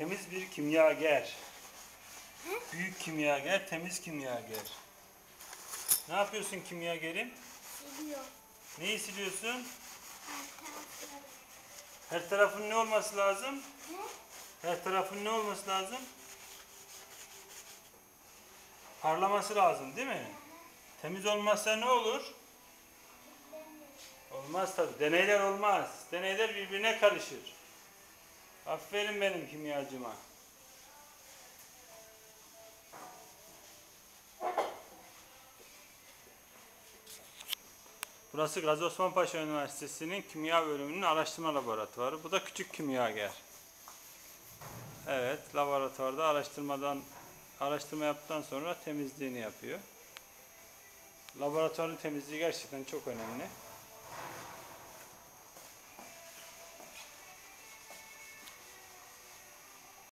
Temiz bir kimyager. Büyük kimyager, temiz kimyager. Ne yapıyorsun kimyagerim? Gidiyor. Neyi siliyorsun? Her tarafın ne olması lazım? Ne? Her tarafın ne olması lazım? Parlaması lazım değil mi? Temiz olmazsa ne olur? Olmaz tabi. Deneyler olmaz. Deneyler birbirine karışır. Aferin benim kimyacıma. Burası Gazi Osman Üniversitesi'nin kimya bölümünün araştırma laboratuvarı. Bu da küçük kimyager. Evet, laboratuvarda araştırmadan araştırma yaptıktan sonra temizliğini yapıyor. Laboratuvarın temizliği gerçekten çok önemli.